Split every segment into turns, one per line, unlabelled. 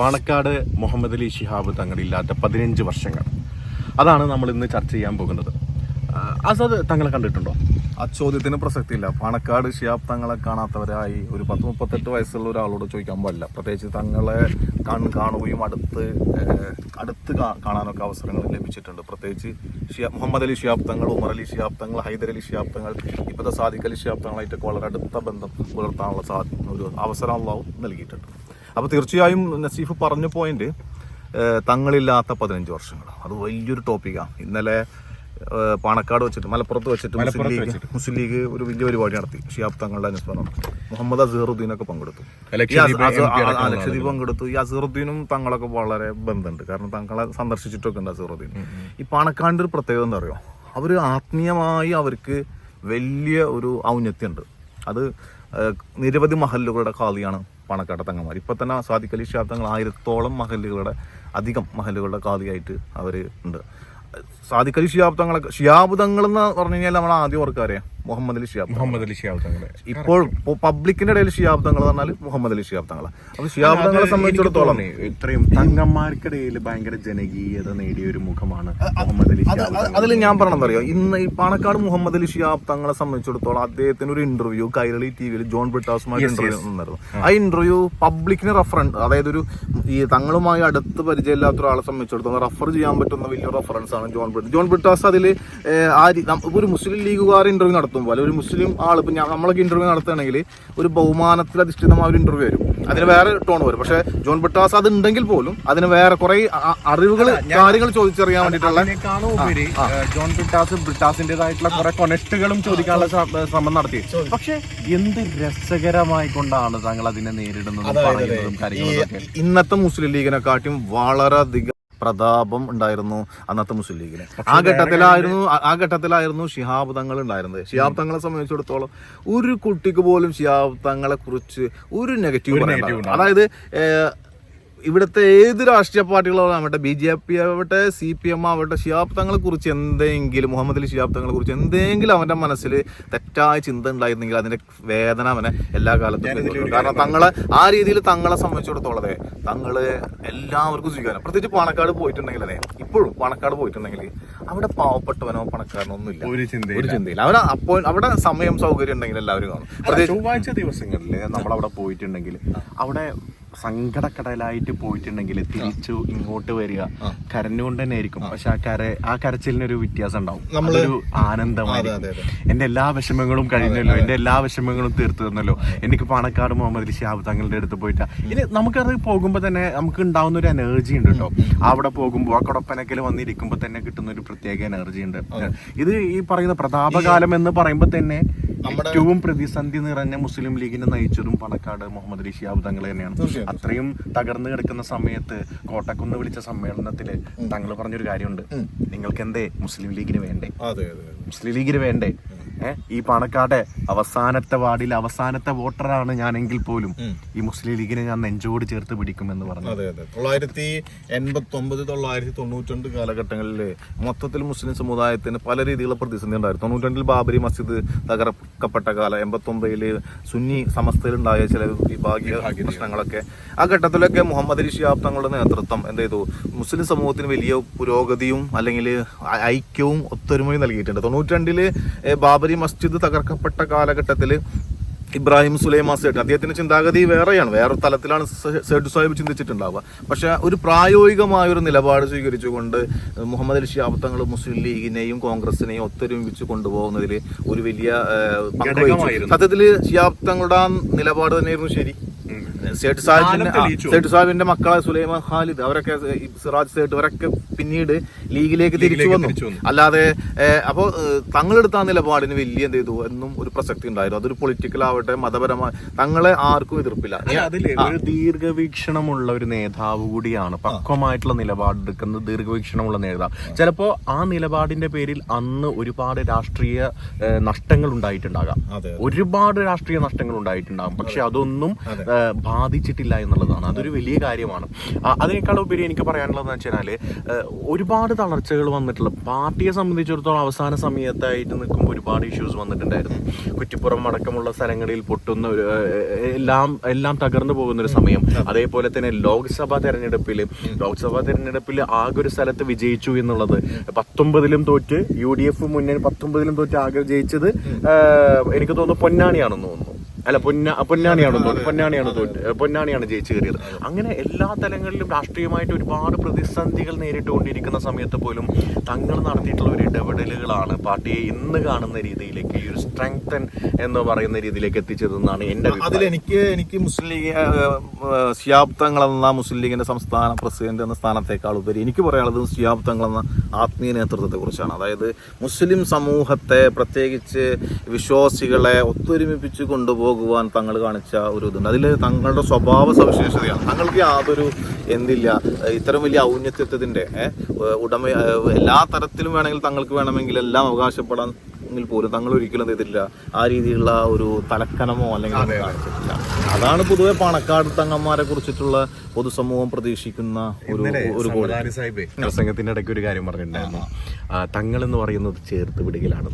പാണക്കാട് മുഹമ്മദ് അലി ഷിഹാബ് തങ്ങളില്ലാത്ത പതിനഞ്ച് വർഷങ്ങൾ. അതാണ് നമ്മൾ ഇന്ന് ചർച്ച ചെയ്യാൻ പോകുന്നത്. ആസാദ് തങ്ങളെ കണ്ടിട്ടുണ്ടോ?
ആ ചോദ്യത്തിന് പ്രസക്തിയില്ല. പാണക്കാട് ഷിയാബ് തങ്ങളെ കാണാത്തവരായി ഒരു പത്ത് മുപ്പത്തെട്ട് വയസ്സുള്ള ഒരാളോട് ചോദിക്കാൻ പാടില്ല. പ്രത്യേകിച്ച് തങ്ങളെ കൺ കാണുകയും അടുത്ത് അടുത്ത് കാണാനൊക്കെ അവസരങ്ങൾ ലഭിച്ചിട്ടുണ്ട്. പ്രത്യേകിച്ച് ഷിയാ മുഹമ്മദ് അലി ഷിയാബ് തങ്ങൾ ഉമർ അലി ഷിയാബ് തങ്ങൾ ഹൈദർ അലി ഷിയാബ് തങ്ങൾ ഇപ്പോഴത്തെ സാദിഖ് അലി ഷിയാബ് തങ്ങളായിട്ടൊക്കെ വളരെ അടുത്ത ബന്ധം പുലർത്താനുള്ള സാധ്യത ഒരു അവസരം അള്ളാഹു നൽകിയിട്ടുണ്ട്. അപ്പോൾ തീർച്ചയായും നസീഫ് പറഞ്ഞ പോയിന്റ് തങ്ങളില്ലാത്ത പതിനഞ്ച് വർഷങ്ങൾ അത് വലിയൊരു ടോപ്പിക്കാണ് ഇന്നലെ പാണക്കാട് വെച്ചിട്ട് മലപ്പുറത്ത് വെച്ചിട്ട് മുസ്ലിം ലീഗ് മുസ്ലിം ലീഗ് ഒരു വലിയ പരിപാടി നടത്തി. ഷിയാബ് തങ്ങളുടെ അനുസ്മരണം. മുഹമ്മദ് അസീറുദ്ദീൻ ഒക്കെ പങ്കെടുത്തു
ലക്ഷദ്വീപ്
പങ്കെടുത്തു. ഈ അസീറുദ്ദീനും തങ്ങളൊക്കെ വളരെ ബന്ധമുണ്ട്. കാരണം തങ്ങളെ സന്ദർശിച്ചിട്ടൊക്കെ ഉണ്ട് അസീറുദ്ദീൻ ഈ പാണക്കാടിന്റെ ഒരു പ്രത്യേകത എന്താ പറയുക അവർ ആത്മീയമായി അവർക്ക് വലിയ ഒരു ഔന്നത്യമുണ്ട് അത് നിരവധി മഹല്ലുകളുടെ കാളിയാണ് പാണക്കാട്ടെ തങ്ങന്മാർ ഇപ്പൊ തന്നെ സാദിഖ് അലി ആയിരത്തോളം മഹലുകളുടെ അധികം മഹലുകളുടെ കാതിയായിട്ട് അവർ ഉണ്ട്. സാദിഖ് അലി തങ്ങൾ എന്ന് പറഞ്ഞു കഴിഞ്ഞാൽ നമ്മൾ ആദ്യം ഓർക്കാറിയാം മുഹമ്മദ് അലി ഷിയാബ്
മുഹമ്മദ് അലി ഷിയാബ് തങ്ങളെ.
ഇപ്പോൾ പബ്ലിക്കിന്റെ ഇടയിൽ ഷിയാബ് തങ്ങൾ പറഞ്ഞാൽ മുഹമ്മദ് അലി ഷിയാബ് തങ്ങൾ അപ്പൊ ഷിയാബ് തങ്ങളെ സംബന്ധിച്ചിടത്തോളം
ഇത്രയും തങ്ങന്മാർക്കിടയിൽ ഭയങ്കര ജനകീയത നേടിയ ഒരു മുഖമാണ് മുഹമ്മദ് അലി ഷിയാബ്
അതിൽ ഞാൻ പറഞ്ഞത് അറിയോ? ഇന്ന് ഈ പാണക്കാട് മുഹമ്മദ് അലി ഷിയാബ് തങ്ങളെ സംബന്ധിച്ചിടത്തോളം അദ്ദേഹത്തിന് ഒരു ഇന്റർവ്യൂ കൈരളി ടി വിയിൽ ജോൺ ബ്രിട്ടാസുമായി ഇന്റർവ്യൂ നിന്നായിരുന്നു ആ. ഇന്റർവ്യൂ പബ്ലിക്കിന് റഫറൻസ് അതായത് ഒരു ഈ തങ്ങളുമായി അടുത്ത് പരിചയമില്ലാത്ത ഒരാളെ സംബന്ധിച്ചിടത്തോളം റഫർ ചെയ്യാൻ പറ്റുന്ന വലിയ റഫറൻസ് ആണ് ജോൺ ബ്രിട്ടാസ് ജോൺ ബ്രിട്ടാസ് അതിൽ ആ ഒരു മുസ്ലിം ലീഗുകാർ ഇന്റർവ്യൂ നടത്തുമ്പോൾ പോലെ. ഒരു മുസ്ലിം ആൾ ഇപ്പം നമ്മളൊക്കെ ഇന്റർവ്യൂ നടത്തുകയാണെങ്കിൽ ഒരു ബഹുമാനത്തിൽ അധിഷ്ഠിതമായ ഒരു ഇന്റർവ്യൂ വരും. അതിന് വേറെ ടോൺ വരും. പക്ഷെ ജോൺ ബിട്ടാസ് അത് ഉണ്ടെങ്കിൽ പോലും അതിന് വേറെ കുറെ അറിവുകൾ കാര്യങ്ങൾ ചോദിച്ചറിയാൻ വേണ്ടിയിട്ടുള്ള
ജോൺ ബിട്ടാസ് ബ്രിട്ടാസിന്റേതായിട്ടുള്ള കുറെ കൊനഷ്ടുകളും ചോദിക്കാനുള്ള ശ്ര- ശ്രമം നടത്തി. പക്ഷെ എന്ത് രസകരമായി കൊണ്ടാണ് താങ്കൾ അതിനെ നേരിടുന്നതും
ഇന്നത്തെ മുസ്ലിം ലീഗിനെക്കാട്ടും വളരെയധികം പ്രതാപം ഉണ്ടായിരുന്നു അന്നത്തെ മുസ്ലിം ലീഗിന്. ആ ഘട്ടത്തിലായിരുന്നു ആ- ഘട്ടത്തിലായിരുന്നു ശിഹാബ് തങ്ങൾ ഉണ്ടായിരുന്നത്. ശിഹാബ് തങ്ങളെ സംബന്ധിച്ചിടത്തോളം ഒരു കുട്ടിക്ക് പോലും ശിഹാബ് തങ്ങളെ കുറിച്ച് ഒരു നെഗറ്റീവ് അതായത് ഇവിടുത്തെ ഏത് രാഷ്ട്രീയ പാർട്ടികളാവട്ടെ ബി ജെ പി ആവട്ടെ സി പി എം ആവട്ടെ ഷിയാബ് തങ്ങളെ കുറിച്ച് എന്തെങ്കിലും മുഹമ്മദ് അലി ഷിയാബ് തങ്ങളെ കുറിച്ച് എന്തെങ്കിലും അവന്റെ മനസ്സിൽ തെറ്റായ ചിന്ത ഉണ്ടായിരുന്നെങ്കിൽ അതിന്റെ വേദന അവനെ എല്ലാ കാലത്തും കാരണം തങ്ങളെ ആ രീതിയിൽ തങ്ങളെ സംബന്ധിച്ചിടത്തോളം അതെ തങ്ങൾ എല്ലാവർക്കും സ്വീകാരം പ്രത്യേകിച്ച് പാണക്കാട് പോയിട്ടുണ്ടെങ്കിൽ അതെ ഇപ്പോഴും പാണക്കാട് പോയിട്ടുണ്ടെങ്കിൽ അവിടെ പാവപ്പെട്ടവനോ പണക്കാരനോ ഒന്നുമില്ല
ഒരു ചിന്തയില്ല.
ഒരു ചിന്തയില്ല. അവിടെ അപ്പോൾ അവിടെ സമയം സൗകര്യം ഉണ്ടെങ്കിൽ എല്ലാവരും കാണും.
ചൊവ്വാഴ്ച ദിവസങ്ങളിൽ നമ്മൾ അവിടെ പോയിട്ടുണ്ടെങ്കിൽ അവിടെ സങ്കടക്കടലായിട്ട് പോയിട്ടുണ്ടെങ്കിൽ തിരിച്ചു ഇങ്ങോട്ട് വരിക. കരഞ്ഞുകൊണ്ട് തന്നെ ആയിരിക്കും. പക്ഷെ ആ കര ആ കരച്ചിലിനൊരു വ്യത്യാസം ഉണ്ടാവും നമ്മളൊരു ആനന്ദമായിരിക്കും. എന്റെ എല്ലാ വിഷമങ്ങളും കഴിഞ്ഞല്ലോ. എന്റെ എല്ലാ വിഷമങ്ങളും തീർത്തു തന്നല്ലോ. എനിക്ക് പാണക്കാട് മുഹമ്മദ് ഷിഹാബ് തങ്ങളുടെ അടുത്ത് പോയിട്ടാ ഇനി നമുക്കത് പോകുമ്പോൾ തന്നെ നമുക്ക് ഉണ്ടാവുന്ന ഒരു എനർജി ഉണ്ട് കേട്ടോ. അവിടെ പോകുമ്പോൾ ആ കൊടപ്പനക്കൽ വന്നിരിക്കുമ്പോൾ തന്നെ കിട്ടുന്ന ഒരു പ്രത്യേക എനർജി ഉണ്ട്. ഇത് ഈ പറയുന്ന പ്രതാപകാലം എന്ന് പറയുമ്പോൾ തന്നെ ഏറ്റവും പ്രതിസന്ധി നിറഞ്ഞ മുസ്ലിം ലീഗിനെ നയിച്ചതും പണക്കാട് മുഹമ്മദ് അലി ഷിയാബ് തങ്ങൾ തന്നെയാണ്. അത്രയും തകർന്നു കിടക്കുന്ന സമയത്ത് കോട്ടക്കുന്ന് വിളിച്ച സമ്മേളനത്തിൽ തങ്ങൾ പറഞ്ഞൊരു കാര്യമുണ്ട്. നിങ്ങൾക്ക് എന്തേ മുസ്ലിം ലീഗിന് വേണ്ടേ? മുസ്ലിം ലീഗിന് വേണ്ടേ? ഈ പണക്കാട്ടെ അവസാനത്തെ വാർഡിൽ അവസാനത്തെ വോട്ടറാണ് ഞാനെങ്കിൽ പോലും ഈ മുസ്ലിം ലീഗിനെ ഞാൻ നെഞ്ചോട് ചേർത്ത് പിടിക്കുമെന്ന് പറഞ്ഞു
അതെ അതെ. തൊള്ളായിരത്തി എൺപത്തി ഒമ്പത് തൊള്ളായിരത്തി തൊണ്ണൂറ്റി കാലഘട്ടങ്ങളിൽ മൊത്തത്തിൽ മുസ്ലിം സമുദായത്തിന് പല രീതിയിലുള്ള പ്രതിസന്ധി ഉണ്ടായിരുന്നു. തൊണ്ണൂറ്റി ബാബരി മസ്ജിദ് തകർക്കപ്പെട്ട കാലം എൺപത്തി ഒമ്പതിൽ സുന്നി സമസ്തയിലുണ്ടായ ചില വിഭാഗീയ പ്രശ്നങ്ങളൊക്കെ. ആ ഘട്ടത്തിലൊക്കെ മുഹമ്മദ് അലി ഷിയാബ് തങ്ങളുടെ നേതൃത്വം എന്ത് ചെയ്തു? മുസ്ലിം സമൂഹത്തിന് വലിയ പുരോഗതിയും അല്ലെങ്കിൽ ഐക്യവും ഒത്തൊരുമയും നൽകിയിട്ടുണ്ട്. തൊണ്ണൂറ്റി രണ്ടിൽ ബാബരി മസ്ജിദ് തകർക്കപ്പെട്ട കാലഘട്ടത്തിൽ ഇബ്രാഹിം സുലൈമാൻ സേട്ട്. അദ്ദേഹത്തിന്റെ ചിന്താഗതി വേറെയാണ്. വേറെ തലത്തിലാണ് സേട്ട് സാഹിബ് ചിന്തിച്ചിട്ടുണ്ടാവുക. പക്ഷെ ഒരു പ്രായോഗികമായ ഒരു നിലപാട് സ്വീകരിച്ചുകൊണ്ട് മുഹമ്മദ് അലി ഷിയാബ് തങ്ങൾ മുസ്ലിം ലീഗിനെയും കോൺഗ്രസിനെയും ഒത്തൊരുമിച്ച് കൊണ്ടുപോകുന്നതിൽ ഒരു വലിയ സത്യത്തിൽ പങ്ക് വഹിച്ചു.
ഘടകമായിരുന്നു.
സത്യത്തിൽ ഷിയാബ് തങ്ങളുടെ ആ നിലപാട് തന്നെയായിരുന്നു ശരി. സേട്ട് സാഹിബിന്റെ സേട്ട് സാഹിബിന്റെ മക്കളെ സുലൈമാൻ ഖാലിദ് അവരൊക്കെ സിറാജ് സേട്ട് അവരൊക്കെ പിന്നീട് ലീഗിലേക്ക് തിരിച്ചു വന്നു. അല്ലാതെ അപ്പോ തങ്ങളെടുത്ത ആ നിലപാടിന് വലിയ എന്ത് ചെയ്തു? എന്നും ഒരു പ്രസക്തി ഉണ്ടായിരുന്നു അതൊരു പൊളിറ്റിക്കൽ ആവട്ടെ മതപരമായ തങ്ങളെ ആർക്കും എതിർപ്പില്ല.
ഒരു ദീർഘവീക്ഷണമുള്ള ഒരു നേതാവ് കൂടിയാണ് പക്വമായിട്ടുള്ള നിലപാടെടുക്കുന്ന ദീർഘവീക്ഷണമുള്ള നേതാവ്. ചിലപ്പോ ആ നിലപാടിന്റെ പേരിൽ അന്ന് ഒരുപാട് രാഷ്ട്രീയ നഷ്ടങ്ങൾ ഉണ്ടായിട്ടുണ്ടാകാം. ഒരുപാട് രാഷ്ട്രീയ നഷ്ടങ്ങൾ ഉണ്ടായിട്ടുണ്ടാകും. പക്ഷെ അതൊന്നും ബാധിച്ചിട്ടില്ല എന്നുള്ളതാണ്. അതൊരു വലിയ കാര്യമാണ്. അതിനേക്കാൾ ഉപരി എനിക്ക് പറയാനുള്ളതെന്ന് വെച്ചാൽ ഒരുപാട് തളർച്ചകൾ വന്നിട്ടുള്ള പാർട്ടിയെ സംബന്ധിച്ചിടത്തോളം അവസാന സമയത്തായിട്ട് നിൽക്കുമ്പോൾ ഒരുപാട് ഇഷ്യൂസ് വന്നിട്ടുണ്ടായിരുന്നു. കുറ്റിപ്പുറം അടക്കമുള്ള സ്ഥലങ്ങളിൽ പൊട്ടുന്ന ഒരു എല്ലാം എല്ലാം തകർന്നു പോകുന്ന ഒരു സമയം. അതേപോലെ തന്നെ ലോക്സഭാ തെരഞ്ഞെടുപ്പിൽ ലോക്സഭാ തെരഞ്ഞെടുപ്പിൽ ആകെ ഒരു സ്ഥലത്ത് വിജയിച്ചു എന്നുള്ളത് പത്തൊമ്പതിലും തോറ്റ് യു ഡി എഫ് മുന്നേ പത്തൊമ്പതിലും തോറ്റ് ആകെ ജയിച്ചത് എനിക്ക് തോന്നുന്നു പൊന്നാണിയാണെന്ന് തോന്നുന്നു. അല്ല പൊന്ന പൊന്നാണിയാണ് പൊന്നാണിയാണ് തോറ്റ് പൊന്നാണിയാണ് ജയിച്ചു കയറിയത്. അങ്ങനെ എല്ലാ തലങ്ങളിലും രാഷ്ട്രീയമായിട്ട് ഒരുപാട് പ്രതിസന്ധികൾ നേരിട്ടുകൊണ്ടിരിക്കുന്ന സമയത്ത് പോലും തങ്ങൾ നടത്തിയിട്ടുള്ള ഒരു ഇടപെടലുകളാണ് പാർട്ടിയെ ഇന്ന് കാണുന്ന രീതിയിലേക്ക് ഈ ഒരു സ്ട്രെങ്തൻ എന്ന് പറയുന്ന രീതിയിലേക്ക് എത്തിച്ചതെന്നാണ് എന്റെ
അതിൽ എനിക്ക് എനിക്ക് മുസ്ലിം ലീഗ് ഷിയാബ് തങ്ങൾ എന്ന മുസ്ലിം ലീഗിന്റെ സംസ്ഥാന പ്രസിഡന്റ് എന്ന സ്ഥാനത്തേക്കാൾ ഉപരി എനിക്ക് പറയാനുള്ളത് ഷിയാബ് തങ്ങൾ എന്ന ആത്മീയ നേതൃത്വത്തെ കുറിച്ചാണ് അതായത് മുസ്ലിം സമൂഹത്തെ പ്രത്യേകിച്ച് വിശ്വാസികളെ ഒത്തൊരുമിപ്പിച്ച് കൊണ്ടുപോകുവാൻ തങ്ങൾ കാണിച്ച ഒരു ഇതുണ്ട്. അതിൽ തങ്ങളുടെ സ്വഭാവ സവിശേഷതയാണ്. തങ്ങൾക്ക് യാതൊരു എന്തില്ല. ഇത്തരം വലിയ ഔന്നത്യത്തിന്റെ ഉടമ എല്ലാ തരത്തിലും വേണമെങ്കിൽ തങ്ങൾക്ക് വേണമെങ്കിൽ എല്ലാം അവകാശപ്പെടാൻ എങ്കിൽ പോലും തങ്ങൾ ഒരിക്കലും എന്ത് ചെയ്തിട്ടില്ല. ആ രീതിയിലുള്ള ഒരു തലക്കനമോ അല്ലെങ്കിൽ കാണിച്ചിട്ടില്ല. അതാണ് പൊതുവെ പണക്കാട് തങ്ങന്മാരെ കുറിച്ചിട്ടുള്ള പൊതുസമൂഹം പ്രതീക്ഷിക്കുന്ന ഒരു ഒരു ഗോൾ.
സാഹിബേ പ്രസംഗത്തിന്റെ ഇടയ്ക്ക് ഒരു കാര്യം പറഞ്ഞിട്ടുണ്ടായിരുന്നു. തങ്ങൾ എന്ന് പറയുന്നത് ചേർത്ത് പിടിക്കലാണ്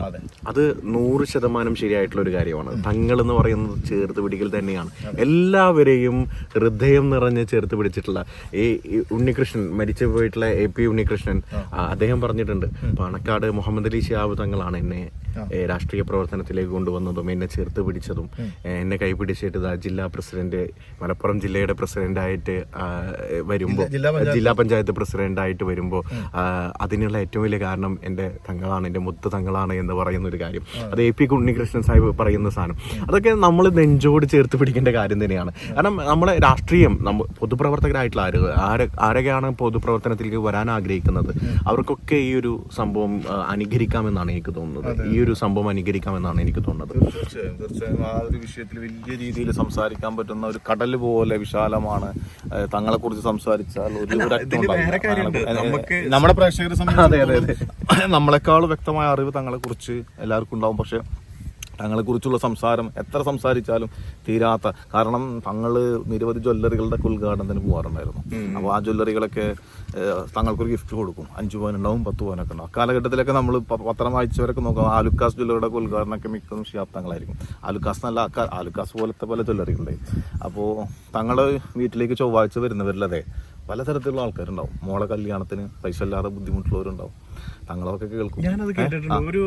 അത്. നൂറ് ശതമാനം ശരിയായിട്ടുള്ള ഒരു കാര്യമാണ്. തങ്ങൾ എന്ന് പറയുന്നത് ചേർത്ത് പിടിക്കൽ തന്നെയാണ്. എല്ലാവരെയും ഹൃദയം നിറഞ്ഞ് ചേർത്ത് പിടിച്ചിട്ടുള്ള ഈ ഉണ്ണികൃഷ്ണൻ മരിച്ചു പോയിട്ടുള്ള എ പി ഉണ്ണികൃഷ്ണൻ അദ്ദേഹം പറഞ്ഞിട്ടുണ്ട് പാണക്കാട് മുഹമ്മദ് അലി ഷിയാബ് തങ്ങളാണ് എന്നെ രാഷ്ട്രീയ പ്രവർത്തനത്തിലേക്ക് കൊണ്ടുവന്നതും എന്നെ ചേർത്ത് പിടിച്ചതും എന്നെ കൈപിടിച്ചിട്ട് ജില്ലാ പ്രസിഡന്റ് മലപ്പുറം ജില്ലയുടെ പ്രസിഡന്റായിട്ട് വരുമ്പോൾ ജില്ലാ പഞ്ചായത്ത്. പ്രസിഡന്റ് ആയിട്ട് വരുമ്പോൾ അതിനുള്ള ഏറ്റവും വലിയ കാരണം എന്റെ തങ്ങളാണ് എന്റെ മുത്ത് തങ്ങളാണ് എന്ന് പറയുന്ന ഒരു കാര്യം അത് എ പി ഉണ്ണികൃഷ്ണൻ സാഹിബ് പറയുന്ന സാധനം. അതൊക്കെ നമ്മൾ നെഞ്ചോട് ചേർത്ത് പിടിക്കേണ്ട കാര്യം തന്നെയാണ്. കാരണം നമ്മളെ രാഷ്ട്രീയം നമ്മ പൊതുപ്രവർത്തകരായിട്ടുള്ള ആര് ആരെ ആരൊക്കെയാണ് പൊതുപ്രവർത്തനത്തിലേക്ക് വരാൻ ആഗ്രഹിക്കുന്നത്? അവർക്കൊക്കെ ഈ ഒരു സംഭവം അനുകരിക്കാമെന്നാണ് എനിക്ക് തോന്നുന്നത്. ഈ ഒരു സംഭവം അനുകരിക്കാമെന്നാണ് എനിക്ക് തോന്നുന്നത്.
തീർച്ചയായും തീർച്ചയായും. ആ ഒരു വിഷയത്തിൽ വലിയ രീതിയിൽ സംസാരിക്കാൻ പറ്റുന്ന ഒരു കടൽ പോലെ വിശാലമാണ്. തങ്ങളെ കുറിച്ച്. സംസാരിച്ചാൽ ഒരു നമ്മുടെ പ്രേക്ഷകരെ സംബന്ധിച്ചിടത്തോളം നമ്മളെക്കാൾ വ്യക്തമായ അറിവ് തങ്ങളെ കുറിച്ച് എല്ലാവർക്കും ഉണ്ടാവും. പക്ഷെ തങ്ങളെ കുറിച്ചുള്ള സംസാരം എത്ര സംസാരിച്ചാലും തീരാത്ത. കാരണം തങ്ങൾ നിരവധി ജ്വല്ലറികളുടെ ഉദ്ഘാടനത്തിന് പോകാറുണ്ടായിരുന്നു അപ്പോൾ ആ ജ്വല്ലറികളൊക്കെ തങ്ങൾക്കൊരു ഗിഫ്റ്റ് കൊടുക്കും. അഞ്ചു പവൻ ഉണ്ടാവും പത്ത് പവനൊക്കെ ഉണ്ടാവും. കാലഘട്ടത്തിലൊക്കെ നമ്മൾ പത്രം വായിച്ചവരൊക്കെ നോക്കാം ആലുക്കാസ് ജ്വല്ലറിയുടെ ഉദ്ഘാടനമൊക്കെ മിക്കതും ഷിയാബ് തങ്ങളായിരിക്കും. ആലുക്കാസ് നല്ല ആൾക്കാർ ആലുക്കാസ് പോലത്തെ പല ജ്വല്ലറികളുണ്ടായി അപ്പോൾ തങ്ങൾ വീട്ടിലേക്ക് ചൊവ്വാഴ്ച വരുന്നവരിലതെ പലതരത്തിലുള്ള ആൾക്കാരുണ്ടാവും. മോളെ കല്യാണത്തിന് പൈസ ഇല്ലാതെ ബുദ്ധിമുട്ടുള്ളവരുണ്ടാവും. തങ്ങളൊക്കെ കേൾക്കും.
ഞാനത് കേട്ടിട്ടുണ്ട്. ഒരു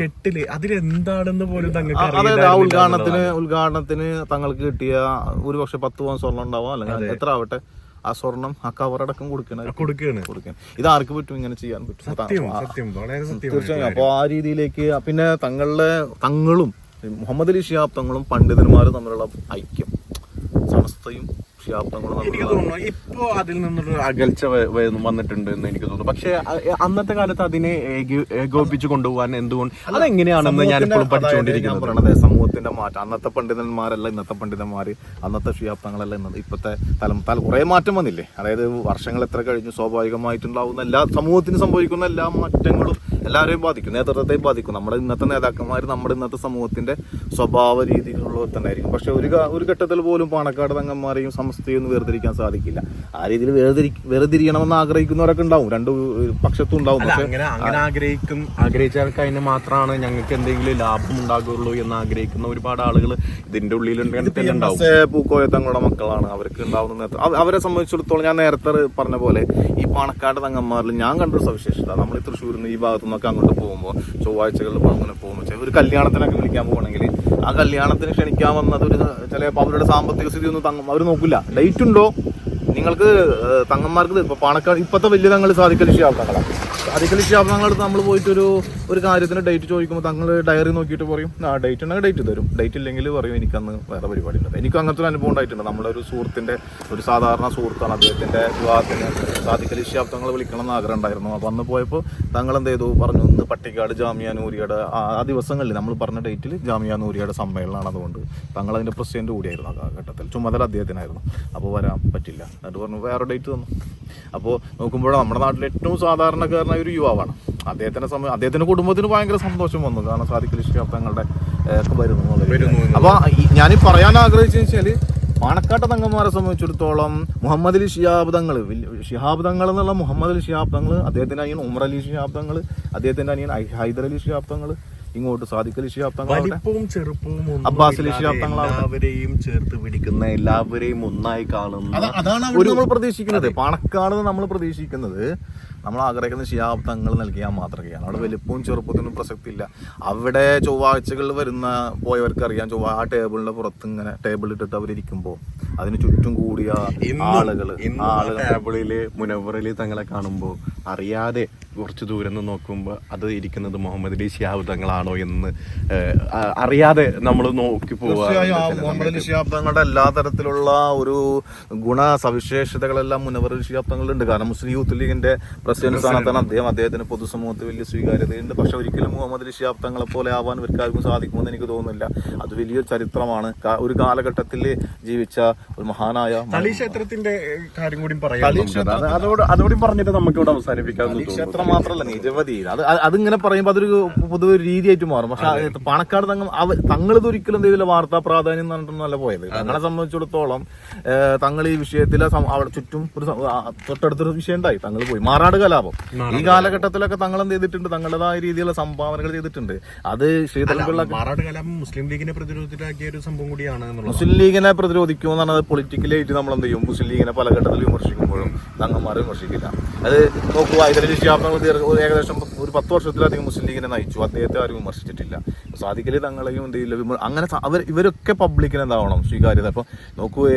കെട്ടിൽ അതിലെന്താണെന്ന് പോലും
അതായത് ആ ഉദ്ഘാടനത്തിന് ഉദ്ഘാടനത്തിന് തങ്ങൾക്ക് കിട്ടിയ ഒരു പക്ഷെ പത്ത് പവൻ സ്വർണം ഉണ്ടാവാം. അല്ലെങ്കിൽ എത്ര ആവട്ടെ ആ സ്വർണം ആ കവറടക്കം കൊടുക്കണം കൊടുക്കണം. ഇത് ആർക്ക് പറ്റും? ഇങ്ങനെ ചെയ്യാൻ പറ്റും.
അപ്പൊ
ആ, തീർച്ചയായും. അപ്പോൾ രീതിയിലേക്ക് പിന്നെ തങ്ങളുടെ തങ്ങളും മുഹമ്മദ് അലി ഷിയാബ് തങ്ങളും പണ്ഡിതന്മാരും തമ്മിലുള്ള ഐക്യം സമസ്തയും
എനിക്ക് തോന്നുന്നു ഇപ്പോ അതിൽ നിന്നൊരു അകൽച്ച വന്നിട്ടുണ്ട് എന്ന് എനിക്ക് തോന്നുന്നു. പക്ഷെ അന്നത്തെ കാലത്ത് അതിനെ ഏകോപിപ്പിച്ചു കൊണ്ടുപോകാൻ എന്തുകൊണ്ട്? അതെങ്ങനെയാണെന്ന് ഞാൻ ഇപ്പോഴും പഠിച്ചുകൊണ്ടിരിക്കുന്നത്.
പറയണത് സമൂഹത്തിന്റെ മാറ്റം. അന്നത്തെ പണ്ഡിതന്മാരല്ല ഇന്നത്തെ പണ്ഡിതന്മാര് അന്നത്തെ ഷിയാബ്ദങ്ങളല്ല ഇന്നത്തെ ഇപ്പത്തെ തലം തല കുറെ മാറ്റം വന്നില്ലേ? അതായത് വർഷങ്ങൾ എത്ര കഴിഞ്ഞു സ്വാഭാവികമായിട്ടുണ്ടാവുന്ന എല്ലാ സമൂഹത്തിന് സംഭവിക്കുന്ന എല്ലാ മാറ്റങ്ങളും എല്ലാവരെയും ബാധിക്കും നേതൃത്വത്തെയും ബാധിക്കും. നമ്മുടെ ഇന്നത്തെ നേതാക്കന്മാർ നമ്മുടെ ഇന്നത്തെ സമൂഹത്തിന്റെ സ്വഭാവ രീതിയിലുള്ളവർ തന്നെ ആയിരിക്കും പക്ഷെ ഒരു ഒരു ഘട്ടത്തിൽ പോലും പാണക്കാട് തങ്ങന്മാരെയും സമസ്തയും ഒന്നും വേർതിരിക്കാൻ സാധിക്കില്ല. ആ രീതിയിൽ വേർതിരി വേർതിരിക്കണമെന്ന് ആഗ്രഹിക്കുന്നവരൊക്കെ ഉണ്ടാവും. രണ്ട് പക്ഷത്തും ഉണ്ടാവും.
അങ്ങനെ അങ്ങനെ ആഗ്രഹിക്കും ആഗ്രഹിച്ചാൽ അതിന് മാത്രമാണ് ഞങ്ങൾക്ക് എന്തെങ്കിലും ലാഭം ഉണ്ടാകുള്ളൂ എന്ന് ആഗ്രഹിക്കുന്ന ഒരുപാട് ആളുകൾ ഇതിന്റെ
ഉള്ളിൽ പൂക്കോയ തങ്ങളുടെ മക്കളാണ്. അവർക്ക് ഉണ്ടാവുന്ന അവരെ സംബന്ധിച്ചിടത്തോളം ഞാൻ നേരത്തെ പറഞ്ഞ പോലെ ഈ പാണക്കാട് തങ്ങന്മാരിൽ ഞാൻ കണ്ടൊരു സവിശേഷത. നമ്മൾ ഈ തൃശ്ശൂരിൽ നിന്ന് ഈ ഭാഗത്തു നിന്നൊക്കെ അങ്ങോട്ട് പോകുമ്പോൾ ചൊവ്വാഴ്ചകളിൽ അങ്ങനെ പോകുമ്പോൾ ഒരു കല്യാണത്തിനൊക്കെ വിളിക്കാൻ പോകണമെങ്കിൽ ആ കല്യാണത്തിന് ക്ഷണിക്കാൻ അതൊരു ചിലപ്പോൾ അവരുടെ സാമ്പത്തിക സ്ഥിതി ഒന്നും തങ്ങ അവർ നോക്കില്ല ഡേറ്റ് ഉണ്ടോ? നിങ്ങൾക്ക് തങ്ങന്മാർക്ക് ഇപ്പൊ പാണക്കാട് ഇപ്പത്തെ വലിയ തങ്ങൾ സാധിക്കൽ തങ്ങളാണ് സാധിക്കൽ തങ്ങളടുത്ത് നമ്മൾ പോയിട്ട് ഒരു കാര്യത്തിന് ഡേറ്റ് ചോദിക്കുമ്പോൾ തങ്ങൾ ഡയറി നോക്കിയിട്ട് പറയും ആ ഡേറ്റ് ഉണ്ടെങ്കിൽ ഡേറ്റ് തരും. ഡേറ്റ് ഇല്ലെങ്കിൽ പറയും എനിക്കന്ന് വേറെ പരിപാടി ഉണ്ട് എനിക്കും അങ്ങനത്തെ ഒരു അനുഭവം ഉണ്ടായിട്ടുണ്ട്. നമ്മളൊരു സുഹൃത്തിന്റെ ഒരു സാധാരണ സുഹൃത്താണ് അദ്ദേഹത്തിന്റെ വിവാഹത്തിന് സാധിക്കൽ തങ്ങൾ വിളിക്കണം എന്ന് ആഗ്രഹം ഉണ്ടായിരുന്നു. അപ്പോൾ അന്ന് പോയപ്പോൾ തങ്ങൾ എന്ത് ചെയ്തു പറഞ്ഞു ഇന്ന് പട്ടിക്കാട് ജാമ്യ നൂരിയുടെ ആ ദിവസങ്ങളിൽ നമ്മൾ പറഞ്ഞ ഡേറ്റിൽ ജാമ്യ നൂരിയുടെ സമ്മേളനമാണ് അതുകൊണ്ട് തങ്ങൾ അതിന്റെ പ്രസിഡന്റ് കൂടിയായിരുന്നു ആ ഘട്ടത്തിൽ. ചുമതല അദ്ദേഹത്തിനായിരുന്നു. അപ്പോൾ വരാൻ പറ്റില്ല. എന്നിട്ട് പറഞ്ഞു വേറെ ഡേറ്റ് തന്നു. അപ്പോൾ നോക്കുമ്പോൾ നമ്മുടെ നാട്ടിൽ ഏറ്റവും സാധാരണക്കാരനായ ഒരു യുവാവാണ്. അദ്ദേഹത്തിന്റെ സമയം അദ്ദേഹത്തിന്റെ കുടുംബത്തിന് ഭയങ്കര സന്തോഷം വന്നു. കാരണം സാധിക്കൽ ഇഷ്ടങ്ങളുടെ ഒക്കെ വരുന്നു അപ്പോൾ
ഞാൻ
അപ്പൊ ഞാൻ പറയാൻ ആഗ്രഹിച്ചു വെച്ചാൽ പാണക്കാട്ട തങ്ങന്മാരെ സംബന്ധിച്ചിടത്തോളം മുഹമ്മദ് അലി ഷിഹാബ് തങ്ങൾ ഷിഹാബ് തങ്ങൾ എന്നുള്ള മുഹമ്മദ് അലി ഷിഹാബ് തങ്ങൾ അദ്ദേഹത്തിന്റെ അനിയൻ ഉമർ അലി ഷിഹാബ് തങ്ങൾ അദ്ദേഹത്തിന്റെ അനിയൻ ഹൈദർ അലി ഷിഹാബ് തങ്ങൾ ഇങ്ങോട്ട് സാധിക്കൽ ഷിഹാബ്.
ചെറുപ്പവും
അബ്ബാസ് അലി ഷിഹാബ് തങ്ങൾ
എല്ലാവരെയും ചേർത്ത് പിടിക്കുന്ന എല്ലാവരെയും ഒന്നായി കാണുന്ന
ഒരു നമ്മൾ പ്രതീക്ഷിക്കുന്നത്. പാണക്കാട് നമ്മൾ പ്രതീക്ഷിക്കുന്നത് നമ്മൾ ആഗ്രഹിക്കുന്ന ശിയാബ്ദങ്ങൾ തങ്ങൾ നൽകിയ ചെയ്യാം അവിടെ വലിപ്പവും ചെറുപ്പത്തിനും പ്രസക്തി ഇല്ല അവിടെ ചൊവ്വാഴ്ചകളിൽ വരുന്ന പോയവർക്ക് അറിയാം ചൊവ്വ ആ ടേബിളിന്റെ പുറത്ത് ഇങ്ങനെ ടേബിൾ ഇട്ടിട്ട് അവരിയ്ക്കുമ്പോൾ അതിന് ചുറ്റും കൂടിയ ആളുകൾ ആളുകൾ
ടേബിളിൽ മുനവറിൽ തങ്ങളെ കാണുമ്പോ അറിയാതെ കുറച്ച് ദൂരം നിന്ന് നോക്കുമ്പോൾ അത് ഇരിക്കുന്നത് മുഹമ്മദ് അലി തങ്ങളാണോ എന്ന് അറിയാതെ നമ്മൾ നോക്കി
തീർച്ചയായും ആ മുഹമ്മദ് അലി ശിഹാബ് തങ്ങളുടെ എല്ലാ തരത്തിലുള്ള ഒരു ഗുണ സവിശേഷതകളെല്ലാം മുനവർ അലി ശിഹാബ് തങ്ങളുണ്ട് കാരണം മുസ്ലിം യൂത്ത് ലീഗിന്റെ പ്രസിഡന്റ് സ്ഥാനത്താണ് അദ്ദേഹം. അദ്ദേഹത്തിന് പൊതുസമൂഹത്തിൽ വലിയ സ്വീകാര്യതയുണ്ട്. പക്ഷെ ഒരിക്കലും മുഹമ്മദ് അലി ശിഹാബ്ദങ്ങളെ പോലെ ആവാൻ ഇവർക്കാർക്കും സാധിക്കുമെന്ന് എനിക്ക് തോന്നുന്നില്ല. അത് വലിയൊരു ചരിത്രമാണ്. ഒരു കാലഘട്ടത്തിൽ ജീവിച്ച ഒരു മഹാനായ
തളി ക്ഷേത്രത്തിന്റെ കാര്യം കൂടി പറയാം അതോട് അതോടി പറഞ്ഞിട്ട് നമുക്ക് ഇവിടെ അവസാനിപ്പിക്കാമെന്ന്
ക്ഷേത്രം മാത്രമല്ല നിരവധി. അത് അത് അതിങ്ങനെ പറയുമ്പോൾ അതൊരു പൊതുവെ ഒരു രീതിയായിട്ട് മാറും. പക്ഷെ പണക്കാട് തങ്ങൾ തങ്ങളിത് ഒരിക്കലും ചെയ്തില്ല വാർത്താ പ്രാധാന്യം പറഞ്ഞിട്ടൊന്നല്ല പോയത്. തങ്ങളെ സംബന്ധിച്ചിടത്തോളം തങ്ങൾ ഈ വിഷയത്തിൽ അവിടെ ചുറ്റും ഒരു തൊട്ടടുത്തൊരു വിഷയം ഉണ്ടായി. തങ്ങൾ പോയി. മാറാട് കലാപം. ഈ കാലഘട്ടത്തിലൊക്കെ തങ്ങൾ എന്ത് ചെയ്തിട്ടുണ്ട്? തങ്ങളുടേതായ രീതിയിലുള്ള സംഭാവനകൾ ചെയ്തിട്ടുണ്ട്. അത് ശ്രീധരൻപിള്ള
മാറാട് കലാപം മുസ്ലിം ലീഗിനെ പ്രതിരോധത്തിലാക്കിയ ഒരു സംഭവം കൂടിയാണ്
മുസ്ലിം ലീഗിനെ പ്രതിരോധിക്കുമെന്നാണ് അത് പൊളിറ്റിക്കലായിട്ട് നമ്മൾ എന്ത് ചെയ്യും? മുസ്ലിം ലീഗിനെ പല ഘട്ടത്തിൽ വിമർശിക്കുമ്പോഴും തങ്ങന്മാരെ വിമർശിക്കില്ല. അത് നോക്കൂ ഹൈദരലി ഷിയാബ് ഏകദേശം ഒരു പത്ത് വർഷത്തിലധികം മുസ്ലിം ലീഗിനെ നയിച്ചു. അദ്ദേഹത്തെ ആരും വിമർശിച്ചിട്ടില്ല. സാധിക്കലി തങ്ങളെയും എന്ത് ചെയ്യില്ല? വിമർ അങ്ങനെ അവർ ഇവരൊക്കെ പബ്ലിക്കിന് എന്താവണം? സ്വീകാര്യത. അപ്പൊ നോക്കൂ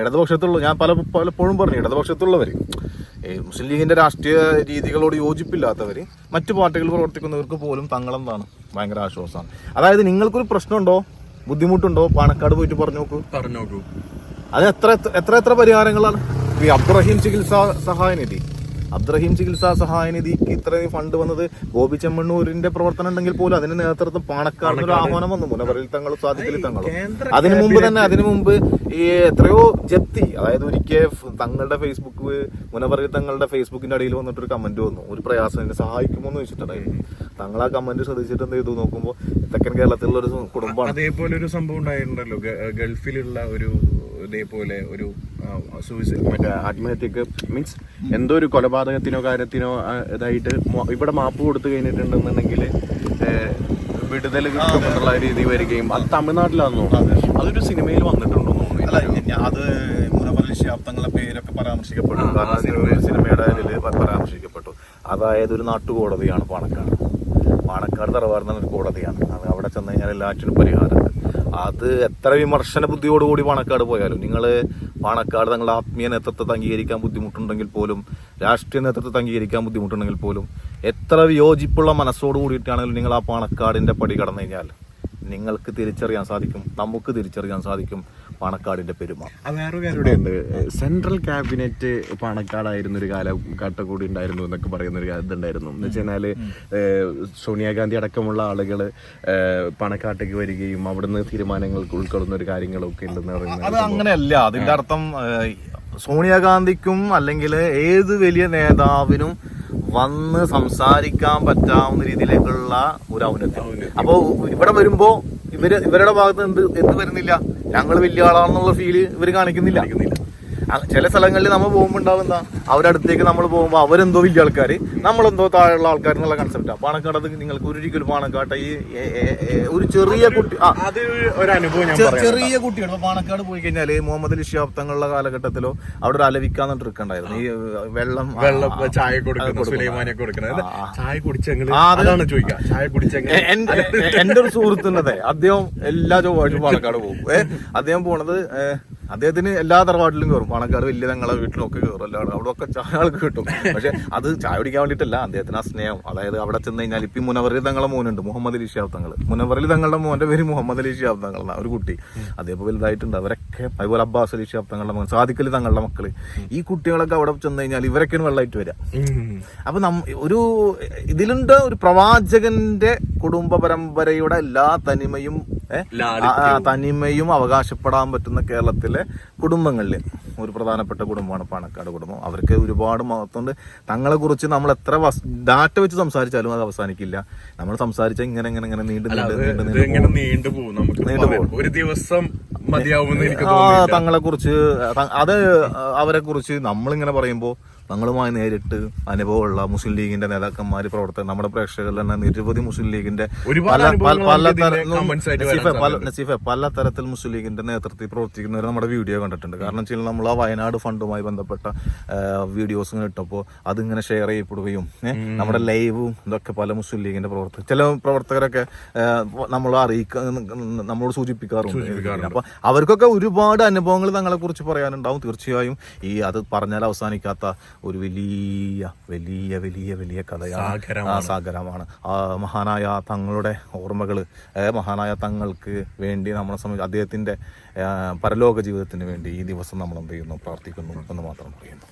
ഇടതുപക്ഷത്തുള്ള ഞാൻ പല പലപ്പോഴും പറഞ്ഞു ഇടതുപക്ഷത്തുള്ളവർ മുസ്ലിം ലീഗിന്റെ രാഷ്ട്രീയ രീതികളോട് യോജിപ്പില്ലാത്തവർ മറ്റു പാർട്ടികൾ പ്രവർത്തിക്കുന്നവർക്ക് പോലും തങ്ങളെന്താണ്? ഭയങ്കര ആശ്വാസമാണ്. അതായത് നിങ്ങൾക്കൊരു പ്രശ്നമുണ്ടോ? ബുദ്ധിമുട്ടുണ്ടോ? പാണക്കാട് പോയിട്ട് പറഞ്ഞു നോക്കൂ.
പറഞ്ഞു നോക്കൂ.
അത് എത്ര എത്ര- എത്ര എത്ര പരിഹാരങ്ങളാണ്? ഈ അബ്ദുറഹീം ചികിത്സാ സഹായനിധി. അബ്ദുറഹീം ചികിത്സാ സഹായനിധിക്ക് ഇത്രയും ഫണ്ട് വന്നത് ഗോപി ചെമ്മണ്ണൂരിന്റെ പ്രവർത്തനം ഉണ്ടെങ്കിൽ പോലും അതിന് നേതൃത്വം പാണക്കാടിന് ഒരു ആഹ്വാനം വന്നു. മുനവറിൽ തങ്ങളും സ്വാധീനത്തിൽ തങ്ങളും.
കേന്ദ്ര
അതിനു മുമ്പ് തന്നെ അതിനു മുമ്പ് ഈ എത്രയോ ജപ്തി അതായത് ഒരിക്കൽ തങ്ങളുടെ ഫേസ്ബുക്ക് മുനവറിൽ തങ്ങളുടെ ഫേസ്ബുക്കിന്റെ അടിയിൽ വന്നിട്ടൊരു കമന്റ് വന്നു. ഒരു പ്രയാസം എന്നെ സഹായിക്കുമോ എന്ന് ചോദിച്ചിട്ടുണ്ടായിരുന്നു തങ്ങൾ ആ കമന്റ് ശ്രദ്ധിച്ചിട്ട് എന്ത് ചെയ്തു? നോക്കുമ്പോൾ തെക്കൻ കേരളത്തിലുള്ള ഒരു കുടുംബമാണ്.
അതേപോലെ ഒരു സംഭവം ഉണ്ടായിട്ടുണ്ടല്ലോ. ഗൾഫിലുള്ള ഒരു ഇതേപോലെ ഒരു സൂയിസൈഡ് മറ്റേ ആത്മഹത്യക്ക് മീൻസ് എന്തോ ഒരു കൊലപാതകത്തിനോ കാര്യത്തിനോ ഇതായിട്ട് ഇവിടെ മാപ്പ് കൊടുത്തു കഴിഞ്ഞിട്ടുണ്ടെന്നുണ്ടെങ്കിൽ വിടുതൽ കിട്ടുമെന്നുള്ള രീതി വരികയും അത് തമിഴ്നാട്ടിലാണെന്ന് തോന്നുന്നു. അതൊരു സിനിമയിൽ വന്നിട്ടുണ്ടോ
അല്ല അത് മുനവറലി ശാബ്ദങ്ങളുടെ പേരൊക്കെ പരാമർശിക്കപ്പെട്ടു. സിനിമയുടെ ഇതിൽ പരാമർശിക്കപ്പെട്ടു. അതായത് ഒരു നാട്ടുകോടതിയാണ് പാണക്കാട്. പാണക്കാട് തറവാട് എന്ന ഒരു കോടതിയാണ്. അത് അവിടെ ചെന്ന് കഴിഞ്ഞാൽ എല്ലാറ്റിനും പരിഹാരമുണ്ട്. അത് എത്ര വിമർശന ബുദ്ധിയോടുകൂടി പാണക്കാട് പോയാലും നിങ്ങൾ പാണക്കാട് തങ്ങളുടെ ആത്മീയ നേതൃത്വത്തെ അംഗീകരിക്കാൻ ബുദ്ധിമുട്ടുണ്ടെങ്കിൽ പോലും രാഷ്ട്രീയ നേതൃത്വത്തെ അംഗീകരിക്കാൻ ബുദ്ധിമുട്ടുണ്ടെങ്കിൽ പോലും എത്ര വിയോജിപ്പുള്ള മനസ്സോട് കൂടിയിട്ടാണെങ്കിലും നിങ്ങൾ ആ പാണക്കാടിന്റെ പടി കടന്നു കഴിഞ്ഞാൽ നിങ്ങൾക്ക് തിരിച്ചറിയാൻ സാധിക്കും നമുക്ക് തിരിച്ചറിയാൻ സാധിക്കും. പാണക്കാടിന്റെ പെരുമ.
സെൻട്രൽ ക്യാബിനറ്റ് പണക്കാടായിരുന്ന ഒരു കാലം കാട്ടക്കൂടി ഉണ്ടായിരുന്നു എന്നൊക്കെ പറയുന്ന ഒരു ഇതുണ്ടായിരുന്നു. എന്ന് വെച്ച് കഴിഞ്ഞാൽ ഏഹ്, സോണിയാഗാന്ധി അടക്കമുള്ള ആളുകൾ പണക്കാട്ടേക്ക് വരികയും അവിടുന്ന് തീരുമാനങ്ങൾ ഉൾക്കൊള്ളുന്ന ഒരു കാര്യങ്ങളൊക്കെ ഉണ്ടെന്ന് പറയുന്നത്
അത് അങ്ങനെയല്ല. അതിന്റെ അർത്ഥം സോണിയാഗാന്ധിക്കും അല്ലെങ്കിൽ ഏത് വലിയ നേതാവിനും വന്ന് സംസാരിക്കാൻ പറ്റാവുന്ന രീതിയിലേക്കുള്ള ഒരു ഔന്നത്യം. അപ്പോ ഇവിടെ വരുമ്പോ ഇവർ ഇവരുടെ ഭാഗത്ത് എന്ത് എന്ത് വരുന്നില്ല? ഞങ്ങൾ വലിയ ആളാണെന്നുള്ള ഫീൽ ഇവർ കാണിക്കുന്നില്ല. ആ, ചില സ്ഥലങ്ങളിൽ നമ്മൾ പോകുമ്പോൾ ഉണ്ടാവും എന്താ? അവരടുത്തേക്ക് നമ്മൾ പോകുമ്പോൾ അവരെന്തോ വലിയ ആൾക്കാർ നമ്മളെന്തോ താഴെയുള്ള ആൾക്കാർ എന്നുള്ള കൺസെപ്റ്റാണ് പാണക്കാട് നിങ്ങൾക്ക് ഒരിക്കലും പാണക്കാട്ടെ ഈ ഒരു ചെറിയ കുട്ടി ആ.
അത് ഒരു അനുഭവം
ചെറിയ കുട്ടികൾ പാണക്കാട് പോയി കഴിഞ്ഞാൽ മുഹമ്മദ് അലി കാലഘട്ടത്തിലോ അവിടെ ഒരു അലവിക്കാന്ന് ട്രിക്കുണ്ടായിരുന്നു ഈ വെള്ളം
വെള്ളം ചായ. കൊടുക്കുന്നത്. ചായ കുടിച്ചെങ്കിൽ അതാണ് ചോദിക്കുക ചായ കുടിച്ചെങ്കിൽ
എന്റെ ഒരു സുഹൃത്തുന്നതേ അദ്ദേഹം എല്ലാ ചൊവ്വാഴ്ചയും പാണക്കാട് പോകും. അദ്ദേഹം പോണത് അദ്ദേഹത്തിന് എല്ലാ തറവാട്ടിലും കയറും പണക്കാട് വലിയ തങ്ങളെ വീട്ടിലൊക്കെ കയറും എല്ലാവരും അവിടെ ഒക്കെ ചായ ആൾക്ക് കിട്ടും. പക്ഷെ അത് ചായ കുടിക്കാൻ വേണ്ടിയിട്ടല്ല. അദ്ദേഹത്തിന് ആ സ്നേഹം. അതായത് അവിടെ ചെന്ന് കഴിഞ്ഞാൽ ഇപ്പൊ മുനവറിൽ തങ്ങളെ മോനുണ്ട്. മുഹമ്മദ് അലി ഷാബ് തങ്ങൾ മുനവറിൽ തങ്ങളുടെ മോന്റെ പേര് മുഹമ്മദ് അലി ഷാബ് തങ്ങൾ ഒരു കുട്ടി. അതേപോലെ വലുതായിട്ടുണ്ട്. അവരൊക്കെ അതുപോലെ അബ്ബാസ് അലി ഷാബ് തങ്ങളുടെ മകൻ. സാദിഖലി തങ്ങളുടെ മക്കൾ. ഈ കുട്ടികളൊക്കെ അവിടെ ചെന്ന് കഴിഞ്ഞാൽ ഇവരൊക്കെയാണ് വെള്ളമായിട്ട് വരിക
ഉം.
അപ്പൊ നമ്മ ഒരു ഇതിലുണ്ട് ഒരു പ്രവാചകന്റെ കുടുംബ പരമ്പരയുടെ എല്ലാ തനിമയും തനിമയും അവകാശപ്പെടാൻ പറ്റുന്ന കേരളത്തിലെ കുടുംബങ്ങളിൽ ഒരു പ്രധാനപ്പെട്ട കുടുംബമാണ് പാണക്കാട് കുടുംബം. അവർക്ക് ഒരുപാട് മഹത്വമുണ്ട്. തങ്ങളെ കുറിച്ച് നമ്മൾ എത്ര ഡാറ്റ വെച്ച് സംസാരിച്ചാലും അത് അവസാനിക്കില്ല. നമ്മൾ സംസാരിച്ച ഇങ്ങനെ ഇങ്ങനെ ഇങ്ങനെ നീണ്ടു നീണ്ടു നീണ്ടു
പോകും. ഒരു ദിവസം മതിയാവുമെന്ന് എനിക്ക്
ആ തങ്ങളെ കുറിച്ച് അത് അവരെ കുറിച്ച് നമ്മളിങ്ങനെ പറയുമ്പോ തങ്ങളുമായി നേരിട്ട് അനുഭവമുള്ള മുസ്ലിം ലീഗിന്റെ നേതാക്കന്മാർ പ്രവർത്തകർ നമ്മുടെ പ്രേക്ഷകരിൽ തന്നെ നിരവധി മുസ്ലിം ലീഗിന്റെ പല- തരത്തിൽ മുസ്ലിം ലീഗിന്റെ നേതൃത്വത്തിൽ പ്രവർത്തിക്കുന്നവർ നമ്മുടെ വീഡിയോ കണ്ടിട്ടുണ്ട്. കാരണം ചില നമ്മൾ ആ വയനാട് ഫണ്ടുമായി ബന്ധപ്പെട്ട വീഡിയോസ് ഇങ്ങനെ ഇട്ടപ്പോൾ അതിങ്ങനെ ഷെയർ ചെയ്യപ്പെടുകയും നമ്മുടെ ലൈവും ഇതൊക്കെ പല മുസ്ലിം ലീഗിന്റെ പ്രവർത്തകർ ചില പ്രവർത്തകരൊക്കെ നമ്മൾ അറിയിക്ക നമ്മളോട് സൂചിപ്പിക്കാറുണ്ട്. അപ്പൊ അവർക്കൊക്കെ ഒരുപാട് അനുഭവങ്ങൾ തങ്ങളെ കുറിച്ച് പറയാനുണ്ടാവും. തീർച്ചയായും ഈ അത് പറഞ്ഞാൽ അവസാനിക്കാത്ത ഒരു വലിയ വലിയ വലിയ വലിയ കഥയാണ്. ആ സാഗരമാണ്. ആ മഹാനായ തങ്ങളുടെ ഓർമ്മകൾ മഹാനായ തങ്ങൾക്ക് വേണ്ടി നമ്മളെ സംബന്ധിച്ച് അദ്ദേഹത്തിന്റെ പരലോക ജീവിതത്തിന് വേണ്ടി ഈ ദിവസം നമ്മൾ എന്ത് ചെയ്യുന്നു? പ്രാർത്ഥിക്കുന്നു എന്ന് മാത്രം പറയുന്നു.